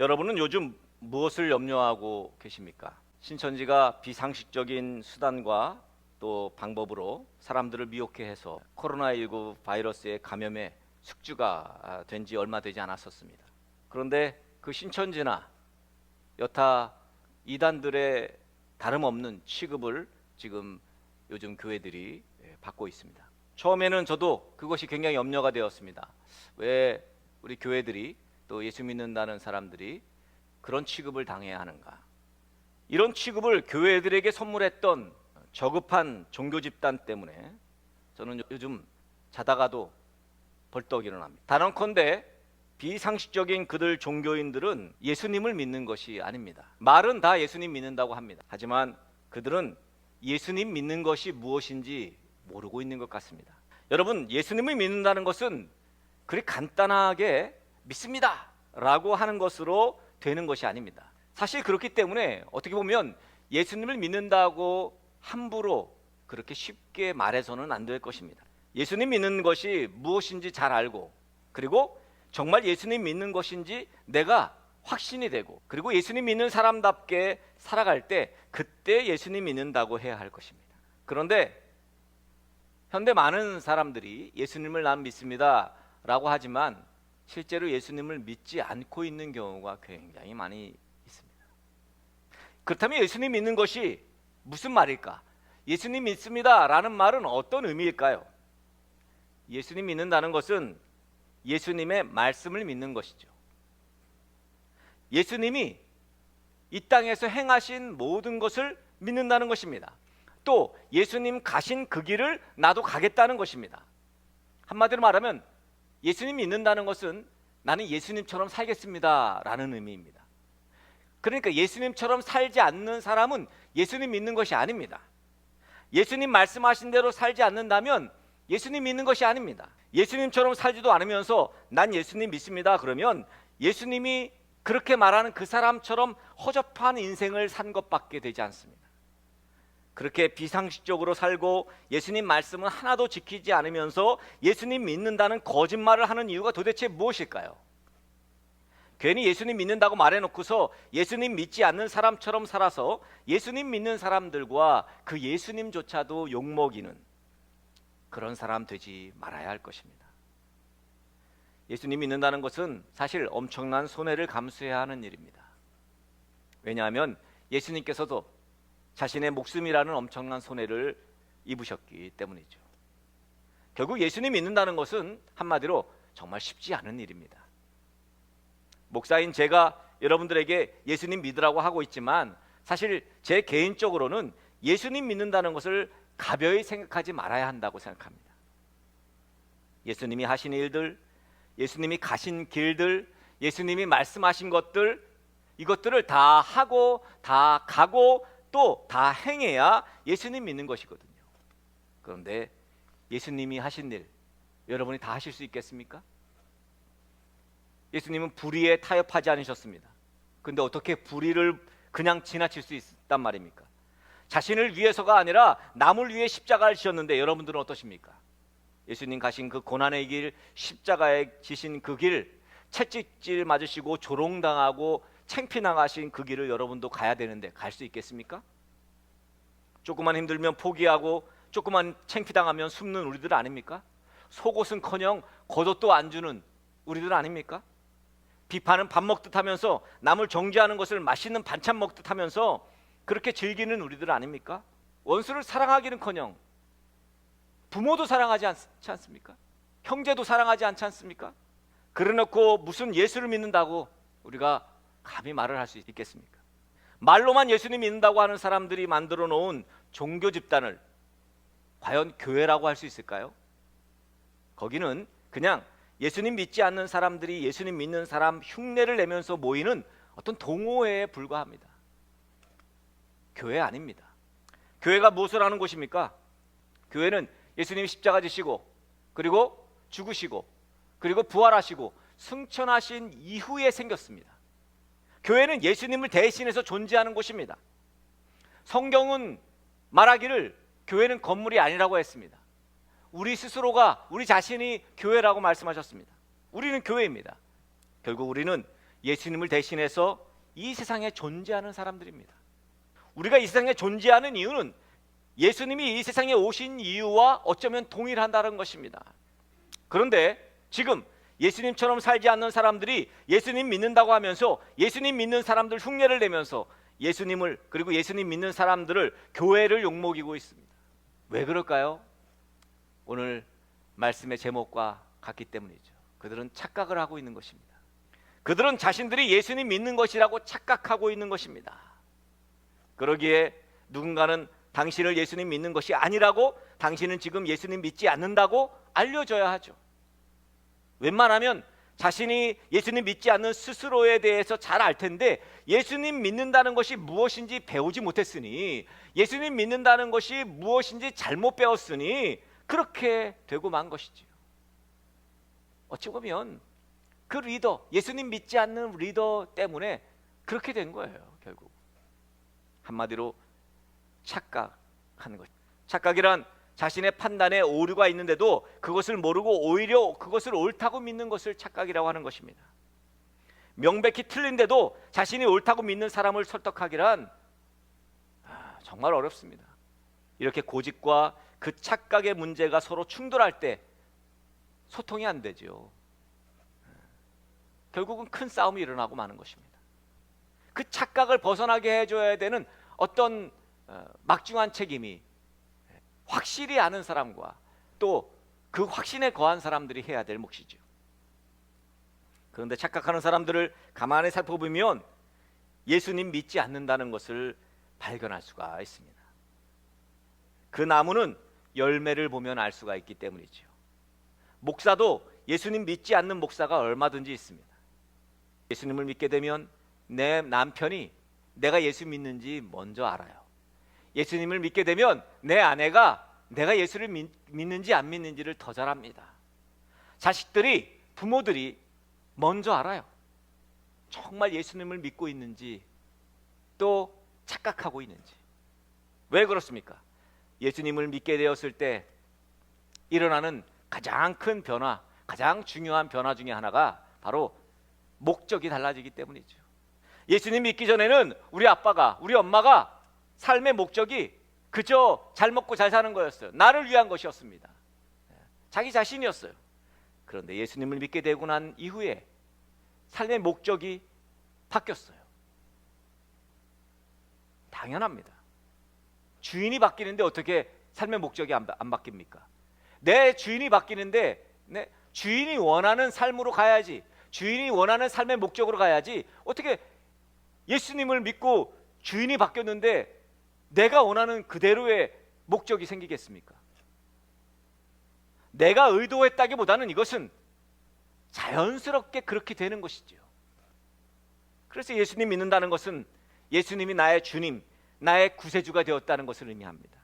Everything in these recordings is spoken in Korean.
여러분은 요즘 무엇을 염려하고 계십니까? 신천지가 비상식적인 수단과 또 방법으로 사람들을 미혹해 해서 코로나19 바이러스의 감염에 숙주가 된 지 얼마 되지 않았었습니다. 그런데 그 신천지나 여타 이단들의 다름없는 취급을 지금 요즘 교회들이 예, 받고 있습니다. 처음에는 저도 그것이 굉장히 염려가 되었습니다. 왜 우리 교회들이 또 예수 믿는다는 사람들이 그런 취급을 당해야 하는가? 이런 취급을 교회들에게 선물했던 저급한 종교 집단 때문에 저는 요즘 자다가도 벌떡 일어납니다. 단언컨대 비상식적인 그들 종교인들은 예수님을 믿는 것이 아닙니다. 말은 다 예수님 믿는다고 합니다. 하지만 그들은 예수님 믿는 것이 무엇인지 모르고 있는 것 같습니다. 여러분, 예수님을 믿는다는 것은 그리 간단하게 믿습니다 라고 하는 것으로 되는 것이 아닙니다. 사실 그렇기 때문에 어떻게 보면 예수님을 믿는다고 함부로 그렇게 쉽게 말해서는 안 될 것입니다. 예수님 믿는 것이 무엇인지 잘 알고 그리고 정말 예수님 믿는 것인지 내가 확신이 되고 그리고 예수님 믿는 사람답게 살아갈 때 그때 예수님 믿는다고 해야 할 것입니다. 그런데 현대 많은 사람들이 예수님을 난 믿습니다 라고 하지만 실제로 예수님을 믿지 않고 있는 경우가 굉장히 많이 있습니다. 그렇다면 예수님 믿는 것이 무슨 말일까? 예수님 믿습니다라는 말은 어떤 의미일까요? 예수님 믿는다는 것은 예수님의 말씀을 믿는 것이죠. 예수님이 이 땅에서 행하신 모든 것을 믿는다는 것입니다. 또 예수님 가신 그 길을 나도 가겠다는 것입니다. 한마디로 말하면 예수님 믿는다는 것은 나는 예수님처럼 살겠습니다 라는 의미입니다. 그러니까 예수님처럼 살지 않는 사람은 예수님 믿는 것이 아닙니다. 예수님 말씀하신 대로 살지 않는다면 예수님 믿는 것이 아닙니다. 예수님처럼 살지도 않으면서 난 예수님 믿습니다. 그러면 예수님이 그렇게 말하는 그 사람처럼 허접한 인생을 산 것밖에 되지 않습니다. 그렇게 비상식적으로 살고 예수님 말씀은 하나도 지키지 않으면서 예수님 믿는다는 거짓말을 하는 이유가 도대체 무엇일까요? 괜히 예수님 믿는다고 말해놓고서 예수님 믿지 않는 사람처럼 살아서 예수님 믿는 사람들과 그 예수님조차도 욕먹이는 그런 사람 되지 말아야 할 것입니다. 예수님 믿는다는 것은 사실 엄청난 손해를 감수해야 하는 일입니다. 왜냐하면 예수님께서도 자신의 목숨이라는 엄청난 손해를 입으셨기 때문이죠. 결국 예수님 믿는다는 것은 한마디로 정말 쉽지 않은 일입니다. 목사인 제가 여러분들에게 예수님 믿으라고 하고 있지만 사실 제 개인적으로는 예수님 믿는다는 것을 가벼이 생각하지 말아야 한다고 생각합니다. 예수님이 하신 일들, 예수님이 가신 길들, 예수님이 말씀하신 것들 이것들을 다 하고 다 가고 또 다 행해야 예수님 믿는 것이거든요. 그런데 예수님이 하신 일 여러분이 다 하실 수 있겠습니까? 예수님은 불의에 타협하지 않으셨습니다. 근데 어떻게 불의를 그냥 지나칠 수 있단 말입니까? 자신을 위해서가 아니라 남을 위해 십자가를 지셨는데 여러분들은 어떠십니까? 예수님 가신 그 고난의 길, 십자가에 지신 그 길, 채찍질 맞으시고 조롱당하고 챙피나가신 그 길을 여러분도 가야 되는데 갈 수 있겠습니까? 조금만 힘들면 포기하고 조금만 챙피당하면 숨는 우리들 아닙니까? 속옷은커녕 겉옷도 안 주는 우리들 아닙니까? 비판은 밥 먹듯 하면서 남을 정죄하는 것을 맛있는 반찬 먹듯 하면서 그렇게 즐기는 우리들 아닙니까? 원수를 사랑하기는커녕 부모도 사랑하지 않지 않습니까? 형제도 사랑하지 않지 않습니까? 그래놓고 무슨 예수를 믿는다고 우리가 감히 말을 할 수 있겠습니까? 말로만 예수님 믿는다고 하는 사람들이 만들어 놓은 종교 집단을 과연 교회라고 할 수 있을까요? 거기는 그냥 예수님 믿지 않는 사람들이 예수님 믿는 사람 흉내를 내면서 모이는 어떤 동호회에 불과합니다. 교회 아닙니다. 교회가 무엇을 하는 곳입니까? 교회는 예수님이 십자가 지시고 그리고 죽으시고 그리고 부활하시고 승천하신 이후에 생겼습니다. 교회는 예수님을 대신해서 존재하는 곳입니다. 성경은 말하기를 교회는 건물이 아니라고 했습니다. 우리 스스로가 우리 자신이 교회라고 말씀하셨습니다. 우리는 교회입니다. 결국 우리는 예수님을 대신해서 이 세상에 존재하는 사람들입니다. 우리가 이 세상에 존재하는 이유는 예수님이 이 세상에 오신 이유와 어쩌면 동일한다는 것입니다. 그런데 지금 예수님처럼 살지 않는 사람들이 예수님 믿는다고 하면서 예수님 믿는 사람들 흉내를 내면서 예수님을 그리고 예수님 믿는 사람들을 교회를 욕먹이고 있습니다. 왜 그럴까요? 오늘 말씀의 제목과 같기 때문이죠. 그들은 착각을 하고 있는 것입니다. 그들은 자신들이 예수님 믿는 것이라고 착각하고 있는 것입니다. 그러기에 누군가는 당신을 예수님 믿는 것이 아니라고 당신은 지금 예수님 믿지 않는다고 알려줘야 하죠. 웬만하면 자신이 예수님 믿지 않는 스스로에 대해서 잘 알 텐데 예수님 믿는다는 것이 무엇인지 배우지 못했으니 예수님 믿는다는 것이 무엇인지 잘못 배웠으니 그렇게 되고 만 것이지요. 어찌 보면 그 리더, 예수님 믿지 않는 리더 때문에 그렇게 된 거예요, 결국. 한마디로 착각하는 것. 착각이란 자신의 판단에 오류가 있는데도 그것을 모르고 오히려 그것을 옳다고 믿는 것을 착각이라고 하는 것입니다. 명백히 틀린데도 자신이 옳다고 믿는 사람을 설득하기란 아, 정말 어렵습니다. 이렇게 고집과 그 착각의 문제가 서로 충돌할 때 소통이 안 되죠. 결국은 큰 싸움이 일어나고 마는 것입니다. 그 착각을 벗어나게 해줘야 되는 어떤 어, 막중한 책임이 확실히 아는 사람과 또 그 확신에 거한 사람들이 해야 될 몫이죠. 그런데 착각하는 사람들을 가만히 살펴보면 예수님 믿지 않는다는 것을 발견할 수가 있습니다. 그 나무는 열매를 보면 알 수가 있기 때문이죠. 목사도 예수님 믿지 않는 목사가 얼마든지 있습니다. 예수님을 믿게 되면 내 남편이 내가 예수 믿는지 먼저 알아요. 예수님을 믿게 되면 내 아내가 내가 예수를 믿, 믿는지 안 믿는지를 더 잘 압니다. 자식들이 부모들이 먼저 알아요. 정말 예수님을 믿고 있는지 또 착각하고 있는지. 왜 그렇습니까? 예수님을 믿게 되었을 때 일어나는 가장 큰 변화, 가장 중요한 변화 중에 하나가 바로 목적이 달라지기 때문이죠. 예수님 믿기 전에는 우리 아빠가, 우리 엄마가 삶의 목적이 그저 잘 먹고 잘 사는 거였어요. 나를 위한 것이었습니다. 자기 자신이었어요. 그런데 예수님을 믿게 되고 난 이후에 삶의 목적이 바뀌었어요. 당연합니다. 주인이 바뀌는데 어떻게 삶의 목적이 안, 안 바뀝니까? 내 주인이 바뀌는데 내 주인이 원하는 삶으로 가야지. 주인이 원하는 삶의 목적으로 가야지. 어떻게 예수님을 믿고 주인이 바뀌었는데 내가 원하는 그대로의 목적이 생기겠습니까? 내가 의도했다기보다는 이것은 자연스럽게 그렇게 되는 것이죠. 그래서 예수님 믿는다는 것은 예수님이 나의 주님, 나의 구세주가 되었다는 것을 의미합니다.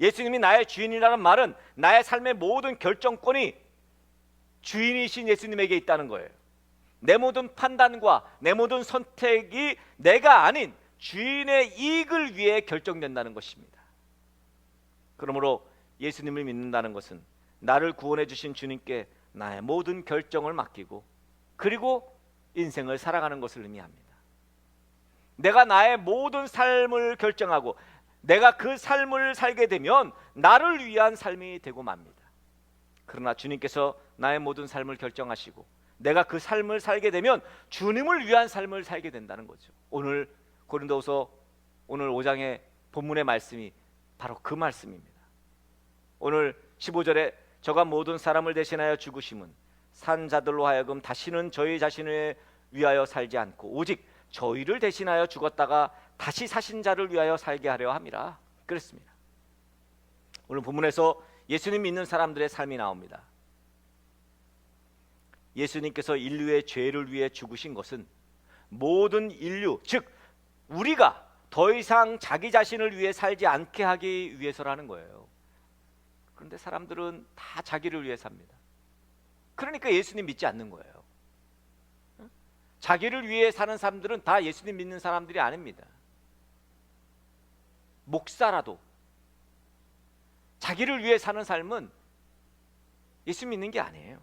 예수님이 나의 주인이라는 말은 나의 삶의 모든 결정권이 주인이신 예수님에게 있다는 거예요. 내 모든 판단과 내 모든 선택이 내가 아닌 주인의 이익을 위해 결정된다는 것입니다. 그러므로 예수님을 믿는다는 것은 나를 구원해 주신 주님께 나의 모든 결정을 맡기고 그리고 인생을 살아가는 것을 의미합니다. 내가 나의 모든 삶을 결정하고 내가 그 삶을 살게 되면 나를 위한 삶이 되고 맙니다. 그러나 주님께서 나의 모든 삶을 결정하시고 내가 그 삶을 살게 되면 주님을 위한 삶을 살게 된다는 거죠. 오늘 고린도후서 오늘 5장의 본문의 말씀이 바로 그 말씀입니다. 오늘 15절에 저가 모든 사람을 대신하여 죽으심은 산 자들로 하여금 다시는 저희 자신을 위하여 살지 않고 오직 저희를 대신하여 죽었다가 다시 사신 자를 위하여 살게 하려 함이라 그랬습니다. 오늘 본문에서 예수님 믿는 사람들의 삶이 나옵니다. 예수님께서 인류의 죄를 위해 죽으신 것은 모든 인류, 즉 우리가 더 이상 자기 자신을 위해 살지 않게 하기 위해서라는 거예요. 그런데 사람들은 다 자기를 위해 삽니다. 그러니까 예수님 믿지 않는 거예요. 자기를 위해 사는 사람들은 다 예수님 믿는 사람들이 아닙니다. 목사라도 자기를 위해 사는 삶은 예수 믿는 게 아니에요.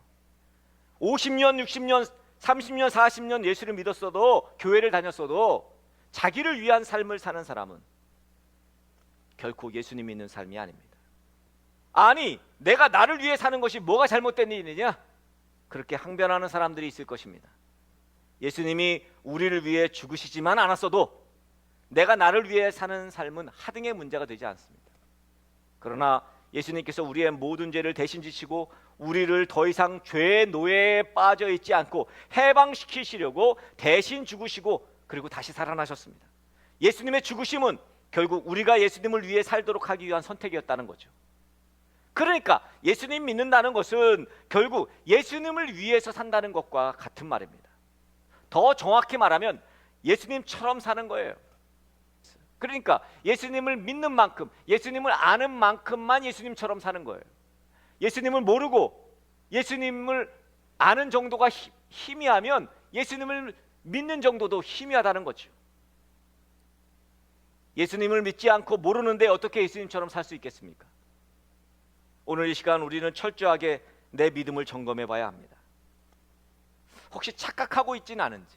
50년, 60년 30년, 40년 예수를 믿었어도 교회를 다녔어도 자기를 위한 삶을 사는 사람은 결코 예수님 믿는 삶이 아닙니다. 아니, 내가 나를 위해 사는 것이 뭐가 잘못된 일이냐? 그렇게 항변하는 사람들이 있을 것입니다. 예수님이 우리를 위해 죽으시지만 않았어도 내가 나를 위해 사는 삶은 하등의 문제가 되지 않습니다. 그러나 예수님께서 우리의 모든 죄를 대신 지시고 우리를 더 이상 죄의 노예에 빠져 있지 않고 해방시키시려고 대신 죽으시고 그리고 다시 살아나셨습니다. 예수님의 죽으심은 결국 우리가 예수님을 위해 살도록 하기 위한 선택이었다는 거죠. 그러니까 예수님 믿는다는 것은 결국 예수님을 위해서 산다는 것과 같은 말입니다. 더 정확히 말하면 예수님처럼 사는 거예요. 그러니까 예수님을 믿는 만큼, 예수님을 아는 만큼만 예수님처럼 사는 거예요. 예수님을 모르고 예수님을 아는 정도가 희- 희미하면 예수님을 믿는 정도도 희미하다는 거죠. 예수님을 믿지 않고 모르는데 어떻게 예수님처럼 살 수 있겠습니까? 오늘 이 시간 우리는 철저하게 내 믿음을 점검해 봐야 합니다. 혹시 착각하고 있지는 않은지.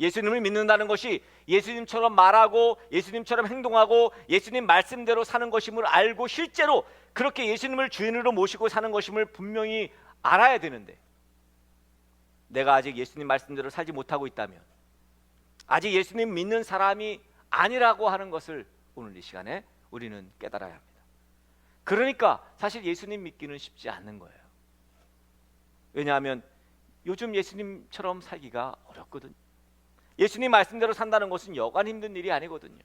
예수님을 믿는다는 것이 예수님처럼 말하고 예수님처럼 행동하고 예수님 말씀대로 사는 것임을 알고 실제로 그렇게 예수님을 주인으로 모시고 사는 것임을 분명히 알아야 되는데 내가 아직 예수님 말씀대로 살지 못하고 있다면 아직 예수님 믿는 사람이 아니라고 하는 것을 오늘 이 시간에 우리는 깨달아야 합니다. 그러니까 사실 예수님 믿기는 쉽지 않는 거예요. 왜냐하면 요즘 예수님처럼 살기가 어렵거든요. 예수님 말씀대로 산다는 것은 여간 힘든 일이 아니거든요.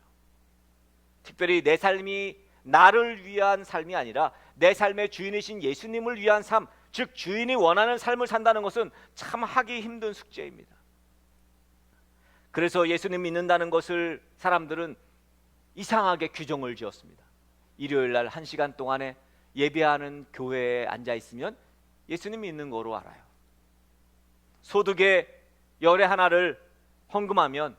특별히 내 삶이 나를 위한 삶이 아니라 내 삶의 주인이신 예수님을 위한 삶, 즉 주인이 원하는 삶을 산다는 것은 참 하기 힘든 숙제입니다. 그래서 예수님 믿는다는 것을 사람들은 이상하게 규정을 지었습니다. 일요일 날한 시간 동안에 예배하는 교회에 앉아 있으면 예수님 믿는 거로 알아요. 소득의 열의 하나를 헌금하면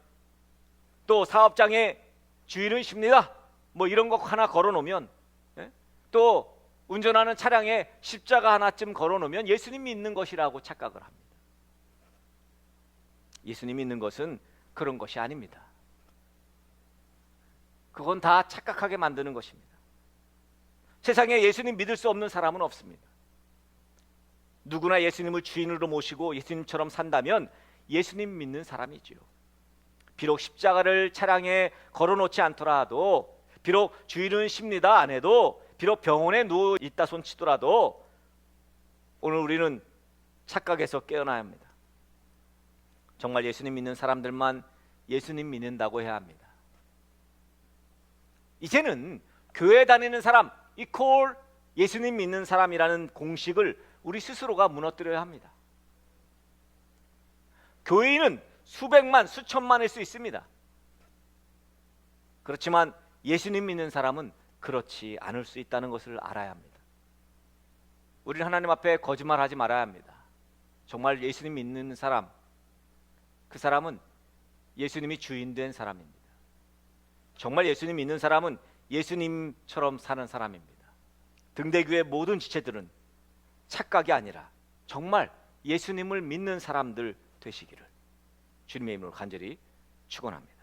또 사업장에 주인은 쉽니다. 뭐 이런 거 하나 걸어 놓으면 예? 또 운전하는 차량에 십자가 하나쯤 걸어 놓으면 예수님 믿는 것이라고 착각을 합니다. 예수님 믿는 것은 그런 것이 아닙니다. 그건 다 착각하게 만드는 것입니다. 세상에 예수님 믿을 수 없는 사람은 없습니다. 누구나 예수님을 주인으로 모시고 예수님처럼 산다면 예수님 믿는 사람이지요. 비록 십자가를 차량에 걸어놓지 않더라도 비록 주인은 쉽니다 안 해도 비록 병원에 누워 있다 손치더라도 오늘 우리는 착각에서 깨어나야 합니다. 정말 예수님 믿는 사람들만 예수님 믿는다고 해야 합니다. 이제는 교회 다니는 사람 이콜 예수님 믿는 사람이라는 공식을 우리 스스로가 무너뜨려야 합니다. 교인은 수백만, 수천만일 수 있습니다. 그렇지만 예수님 믿는 사람은 그렇지 않을 수 있다는 것을 알아야 합니다. 우리는 하나님 앞에 거짓말하지 말아야 합니다. 정말 예수님 믿는 사람, 그 사람은 예수님이 주인 된 사람입니다. 정말 예수님 믿는 사람은 예수님처럼 사는 사람입니다. 등대교의 모든 지체들은 착각이 아니라 정말 예수님을 믿는 사람들 되시기를 주님의 이름으로 간절히 축원합니다.